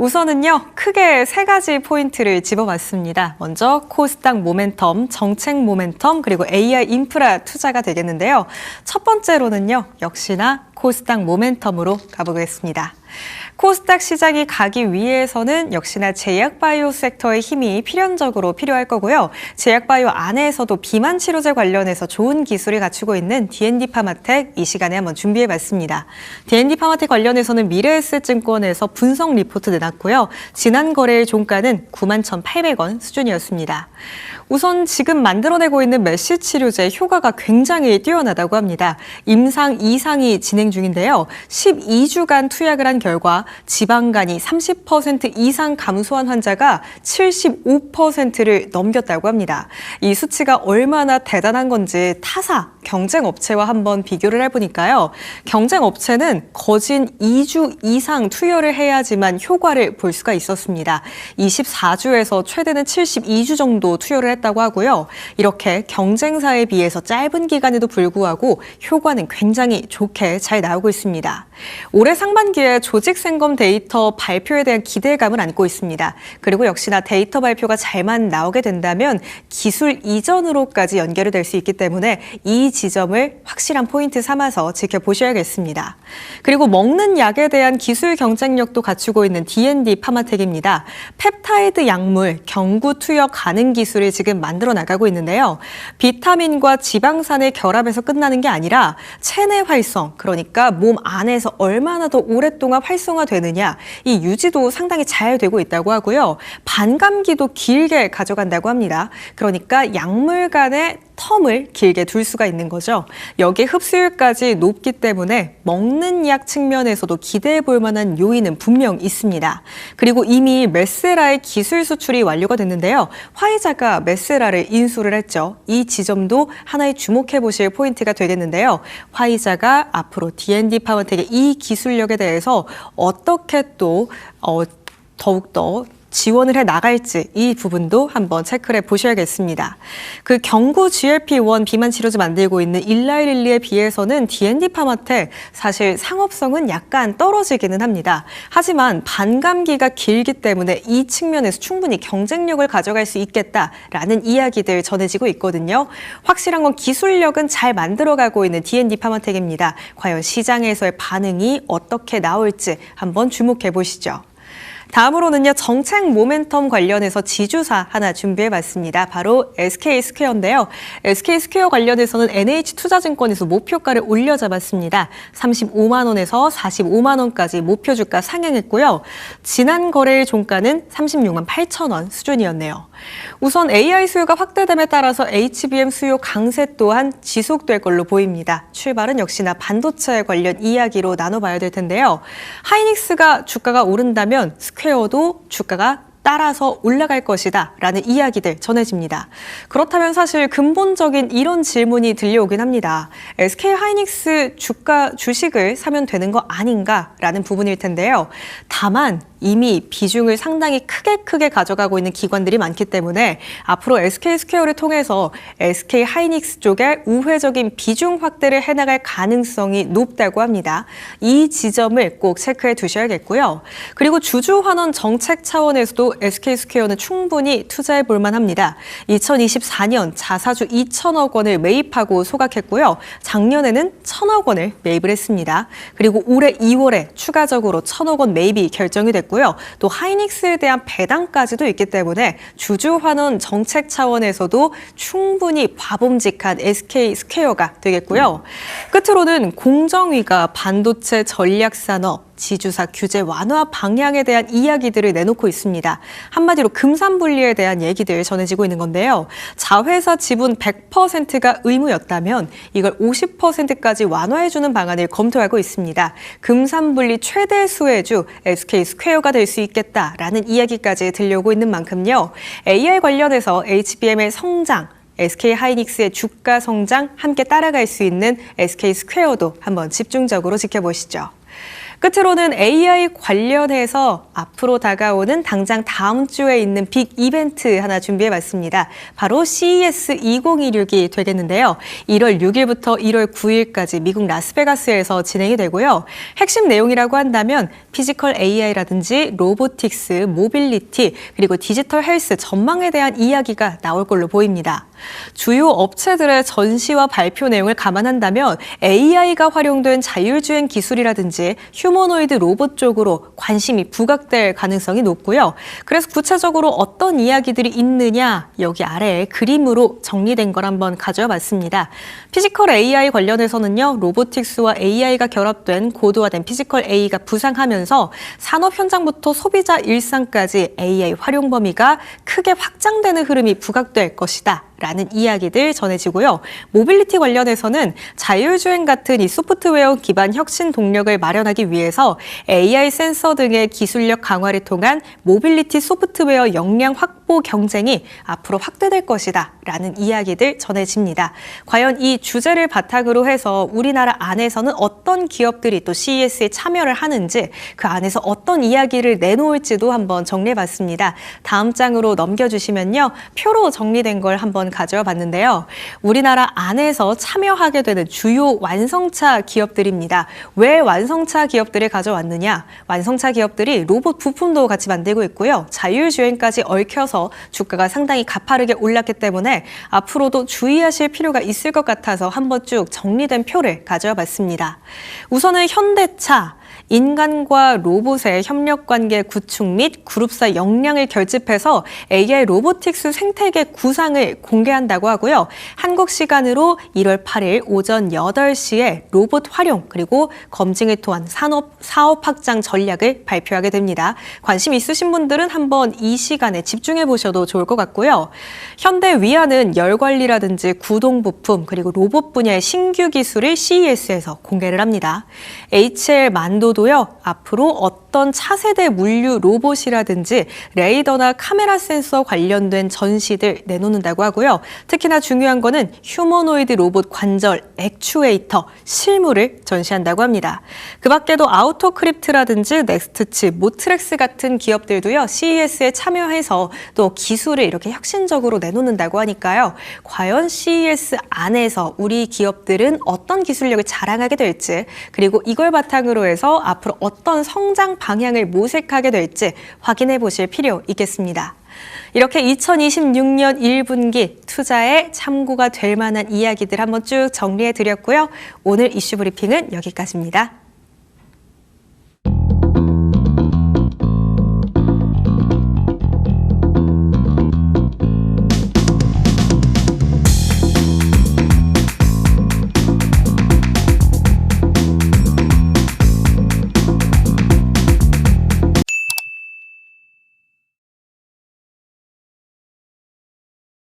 우선은요, 크게 세 가지 포인트를 집어봤습니다. 먼저 코스닥 모멘텀, 정책 모멘텀, 그리고 AI 인프라 투자가 되겠는데요. 첫 번째로는요, 역시나 코스닥 모멘텀으로 가보겠습니다. 코스닥 시장이 가기 위해서는 역시나 제약바이오 섹터의 힘이 필연적으로 필요할 거고요. 제약바이오 안에서도 비만 치료제 관련해서 좋은 기술을 갖추고 있는 D&D 파마텍 이 시간에 한번 준비해봤습니다. D&D 파마텍 관련해서는 미래에셋증권에서 분석 리포트 내놨고요. 지난 거래일 종가는 91,800원 수준이었습니다. 우선 지금 만들어내고 있는 메시 치료제 효과가 굉장히 뛰어나다고 합니다. 임상 2상이 진행 중인데요. 12주간 투약을 한 결과 지방간이 30% 이상 감소한 환자가 75%를 넘겼다고 합니다. 이 수치가 얼마나 대단한 건지 타사 경쟁 업체와 한번 비교를 해보니까요. 경쟁 업체는 거진 2주 이상 투여를 해야지만 효과를 볼 수가 있었습니다. 24주에서 최대는 72주 정도 투여를 했다고 하고요. 이렇게 경쟁사에 비해서 짧은 기간에도 불구하고 효과는 굉장히 좋게 잘 나오고 있습니다. 올해 상반기에 조직 생검 데이터 발표에 대한 기대감을 안고 있습니다. 그리고 역시나 데이터 발표가 잘만 나오게 된다면 기술 이전으로까지 연결이 될 수 있기 때문에 이 지점을 확실한 포인트 삼아서 지켜보셔야겠습니다. 그리고 먹는 약에 대한 기술 경쟁력도 갖추고 있는 D&D 파마텍입니다. 펩타이드 약물 경구 투여 가능 기술을 지금 만들어 나가고 있는데요. 비타민과 지방산의 결합에서 끝나는 게 아니라 체내 활성, 그러니까 몸 안에서 얼마나 더 오랫동안 활성화되느냐, 이 유지도 상당히 잘 되고 있다고 하고요. 반감기도 길게 가져간다고 합니다. 그러니까 약물 간의 텀을 길게 둘 수가 있는 거죠. 여기 흡수율까지 높기 때문에 먹는 약 측면에서도 기대해 볼 만한 요인은 분명 있습니다. 그리고 이미 메세라의 기술 수출이 완료가 됐는데요. 화이자가 메세라를 인수를 했죠. 이 지점도 하나의 주목해 보실 포인트가 되겠는데요. 화이자가 앞으로 D&D 파워텍의 이 기술력에 대해서 어떻게 또 어, 더욱더 지원을 해 나갈지 이 부분도 한번 체크를 해 보셔야겠습니다. 그 경구 GLP-1 비만 치료제 만들고 있는 일라이릴리에 비해서는 D&D 파마텍 사실 상업성은 약간 떨어지기는 합니다. 하지만 반감기가 길기 때문에 이 측면에서 충분히 경쟁력을 가져갈 수 있겠다라는 이야기들 전해지고 있거든요. 확실한 건 기술력은 잘 만들어가고 있는 D&D 파마텍입니다. 과연 시장에서의 반응이 어떻게 나올지 한번 주목해 보시죠. 다음으로는요, 정책 모멘텀 관련해서 지주사 하나 준비해봤습니다. 바로 SK 스퀘어인데요. SK 스퀘어 관련해서는 NH 투자증권에서 목표가를 올려잡았습니다. 35만 원에서 45만 원까지 목표 주가 상향했고요. 지난 거래일 종가는 36만 8천 원 수준이었네요. 우선 AI 수요가 확대됨에 따라서 HBM 수요 강세 또한 지속될 걸로 보입니다. 출발은 역시나 반도체 관련 이야기로 나눠봐야 될 텐데요. 하이닉스가 주가가 오른다면 스퀘어 도 주가가 따라서 올라갈 것이다 라는 이야기들 전해집니다. 그렇다면 사실 근본적인 이런 질문이 들려오긴 합니다. SK 하이닉스 주가 주식을 사면 되는 거 아닌가 라는 부분일 텐데요. 다만 이미 비중을 상당히 크게 크게 가져가고 있는 기관들이 많기 때문에 앞으로 SK 스퀘어를 통해서 SK 하이닉스 쪽에 우회적인 비중 확대를 해나갈 가능성이 높다고 합니다. 이 지점을 꼭 체크해 두셔야겠고요. 그리고 주주 환원 정책 차원에서도 SK 스퀘어는 충분히 투자해 볼 만합니다. 2024년 자사주 2천억 원을 매입하고 소각했고요. 작년에는 1천억 원을 매입을 했습니다. 그리고 올해 2월에 추가적으로 1천억 원 매입이 결정이 됐고 있고요. 또 하이닉스에 대한 배당까지도 있기 때문에 주주 환원 정책 차원에서도 충분히 과범직한 SK 스퀘어가 되겠고요. 끝으로는 공정위가 반도체 전략 산업 지주사 규제 완화 방향에 대한 이야기들을 내놓고 있습니다. 한마디로 금산분리에 대한 얘기들 전해지고 있는 건데요. 자회사 지분 100%가 의무였다면 이걸 50%까지 완화해주는 방안을 검토하고 있습니다. 금산분리 최대 수혜주 SK 스퀘어 가 될 수 있겠다라는 이야기까지 들려오고 있는 만큼요. AI 관련해서 HBM의 성장, SK 하이닉스의 주가 성장 함께 따라갈 수 있는 SK 스퀘어도 한번 집중적으로 지켜보시죠. 끝으로는 AI 관련해서 앞으로 다가오는 당장 다음 주에 있는 빅 이벤트 하나 준비해 봤습니다. 바로 CES 2026이 되겠는데요. 1월 6일부터 1월 9일까지 미국 라스베가스에서 진행이 되고요. 핵심 내용이라고 한다면 피지컬 AI라든지 로보틱스, 모빌리티, 그리고 디지털 헬스 전망에 대한 이야기가 나올 걸로 보입니다. 주요 업체들의 전시와 발표 내용을 감안한다면 AI가 활용된 자율주행 기술이라든지 휴 머노이드 로봇 쪽으로 관심이 부각될 가능성이 높고요. 그래서 구체적으로 어떤 이야기들이 있느냐 여기 아래에 그림으로 정리된 걸 한번 가져와 봤습니다. 피지컬 AI 관련해서는요. 로보틱스와 AI가 결합된 고도화된 피지컬 AI가 부상하면서 산업 현장부터 소비자 일상까지 AI 활용 범위가 크게 확장되는 흐름이 부각될 것이다. 라는 이야기들 전해지고요. 모빌리티 관련해서는 자율주행 같은 이 소프트웨어 기반 혁신 동력을 마련하기 위해서 AI 센서 등의 기술력 강화를 통한 모빌리티 소프트웨어 역량 확보 경쟁이 앞으로 확대될 것이다. 라는 이야기들 전해집니다. 과연 이 주제를 바탕으로 해서 우리나라 안에서는 어떤 기업들이 또 CES에 참여를 하는지 그 안에서 어떤 이야기를 내놓을지도 한번 정리해 봤습니다. 다음 장으로 넘겨주시면요. 표로 정리된 걸 한번 가져와 봤는데요. 우리나라 안에서 참여하게 되는 주요 완성차 기업들입니다. 왜 완성차 기업들을 가져왔느냐? 완성차 기업들이 로봇 부품도 같이 만들고 있고요. 자율주행까지 얽혀서 주가가 상당히 가파르게 올랐기 때문에 앞으로도 주의하실 필요가 있을 것 같아서 한번 쭉 정리된 표를 가져와 봤습니다. 우선은 현대차, 인간과 로봇의 협력 관계 구축 및 그룹사 역량을 결집해서 AI 로보틱스 생태계 구상을 공개한다고 하고요. 한국 시간으로 1월 8일 오전 8시에 로봇 활용 그리고 검증을 통한 산업 사업 확장 전략을 발표하게 됩니다. 관심 있으신 분들은 한번 이 시간에 집중해 보셔도 좋을 것 같고요. 현대 위아는 열 관리라든지 구동 부품 그리고 로봇 분야의 신규 기술을 CES에서 공개를 합니다. HL 만도도 요. 앞으로 어떤 차세대 물류 로봇이라든지 레이더나 카메라 센서 관련된 전시들 내놓는다고 하고요. 특히나 중요한 거는 휴머노이드 로봇 관절 액추에이터 실물을 전시한다고 합니다. 그 밖에도 아우토크립트라든지 넥스트칩, 모트렉스 같은 기업들도요. CES에 참여해서 또 기술을 이렇게 혁신적으로 내놓는다고 하니까요. 과연 CES 안에서 우리 기업들은 어떤 기술력을 자랑하게 될지 그리고 이걸 바탕으로 해서 앞으로 어떤 성장 방향을 모색하게 될지 확인해 보실 필요 있겠습니다. 이렇게 2026년 1분기 투자에 참고가 될 만한 이야기들 한번 쭉 정리해 드렸고요. 오늘 이슈 브리핑은 여기까지입니다.